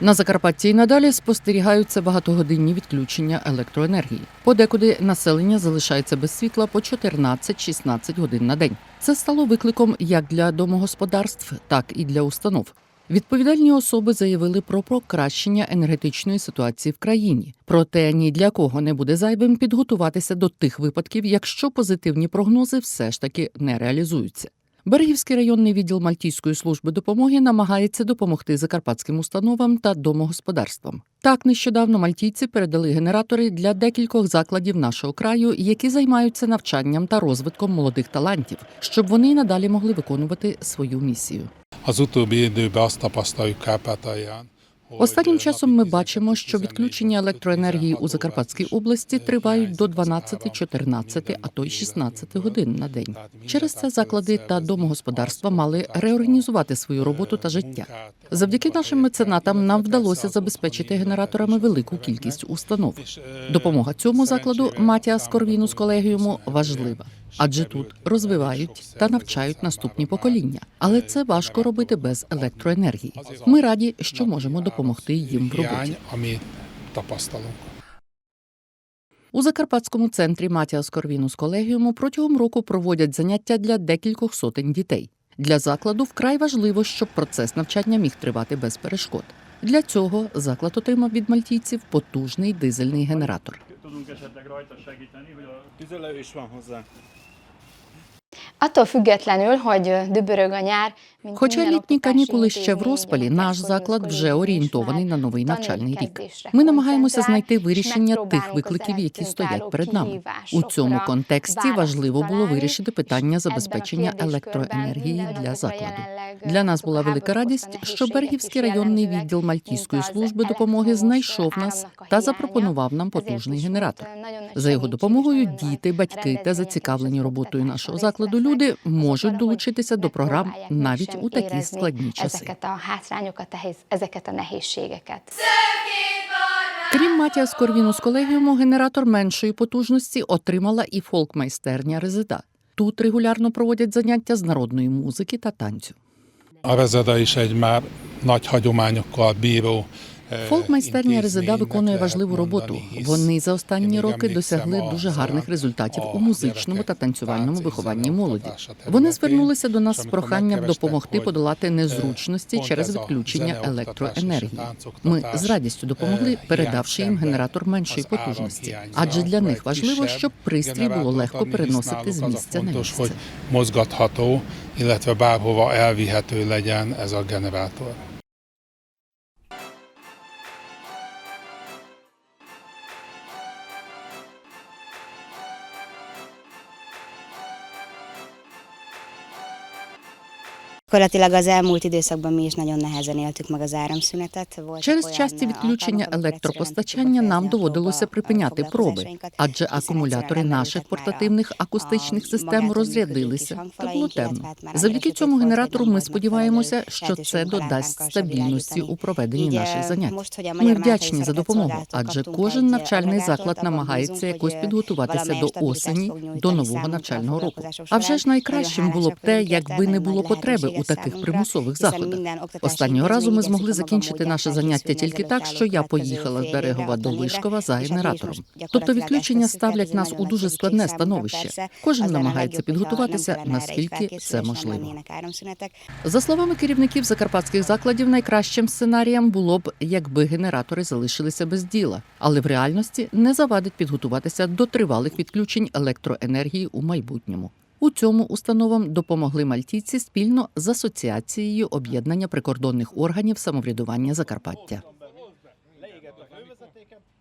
На Закарпатті й надалі спостерігаються багатогодинні відключення електроенергії. Подекуди населення залишається без світла по 14-16 годин на день. Це стало викликом як для домогосподарств, так і для установ. Відповідальні особи заявили про покращення енергетичної ситуації в країні. Проте ні для кого не буде зайвим підготуватися до тих випадків, якщо позитивні прогнози все ж таки не реалізуються. Берегівський районний відділ Мальтійської служби допомоги намагається допомогти закарпатським установам та домогосподарствам. Так, нещодавно мальтійці передали генератори для декількох закладів нашого краю, які займаються навчанням та розвитком молодих талантів, щоб вони надалі могли виконувати свою місію. Останнім часом ми бачимо, що відключення електроенергії у Закарпатській області тривають до 12, 14, а то й 16 годин на день. Через це заклади та домогосподарства мали реорганізувати свою роботу та життя. Завдяки нашим меценатам нам вдалося забезпечити генераторами велику кількість установ. Допомога цьому закладу Матіас Корвіну з колегіуму важлива, адже тут розвивають та навчають наступні покоління. Але це важко робити без електроенергії. Ми раді, що можемо допомогти їм в роботі. У Закарпатському центрі Матіас Корвіну з колегіуму протягом року проводять заняття для декількох сотень дітей. Для закладу вкрай важливо, щоб процес навчання міг тривати без перешкод. Для цього заклад отримав від мальтійців потужний дизельний генератор. Tudunk esetleg rajta segíteni, hogy a Tüzelő is van hozzá. Attól függetlenül, hogy dübörög a nyár, Хоча літні канікули ще в розпалі, наш заклад вже орієнтований на новий навчальний рік. Ми намагаємося знайти вирішення тих викликів, які стоять перед нами. У цьому контексті важливо було вирішити питання забезпечення електроенергії для закладу. Для нас була велика радість, що Бергівський районний відділ Мальтійської служби допомоги знайшов нас та запропонував нам потужний генератор. За його допомогою діти, батьки та зацікавлені роботою нашого закладу люди можуть долучитися до програм навіть у такі складні часи. Крім Матіас Корвіну з колегіуму, генератор меншої потужності отримала і фолкмайстерня Резида. Тут регулярно проводять заняття з народної музики та танцю. A Rezeda is egy már nagy hagyományokkal bíró eh, Фолк-майстерня Резида виконує важливу роботу. Вони за останні роки досягли дуже гарних результатів у музичному та танцювальному вихованні молоді. Вони звернулися до нас з проханням допомогти подолати е, незручності через відключення електроенергії. Ми з радістю допомогли, е, передавши їм генератор меншої потужності, адже для них важливо, щоб пристрій було легко переносити з місця на місце. mozgatható, illetve bárhova elvihető legyen ez a generátor. Gyakorlatilag az elmúlt időszakban mi is nagyon nehezen éltük meg az áramszünetet. Voltak Через часті відключення електропостачання нам доводилося припиняти проби, адже акумулятори наших портативних акустичних систем розрядилися та було темно. Завдяки цьому volt, генератору ми volt сподіваємося, що це додасть стабільності у проведенні наших е, занять. Ми вдячні за допомогу, адже кожен навчальний заклад намагається якось е, підготуватися до осені, до нового навчального року. А вже ж найкращим було б те, якби не було потреби у таких примусових заходах. Останнього разу ми змогли закінчити наше заняття тільки так, що я поїхала з Берегова до Вишкова за генератором. Тобто відключення ставлять нас у дуже складне становище. Кожен намагається підготуватися наскільки це можливо. За словами керівників закарпатських закладів, найкращим сценарієм було б, якби генератори залишилися без діла, але в реальності не завадить підготуватися до тривалих відключень електроенергії у майбутньому. У цьому установам допомогли мальтійці спільно з асоціацією об'єднання прикордонних органів самоврядування Закарпаття.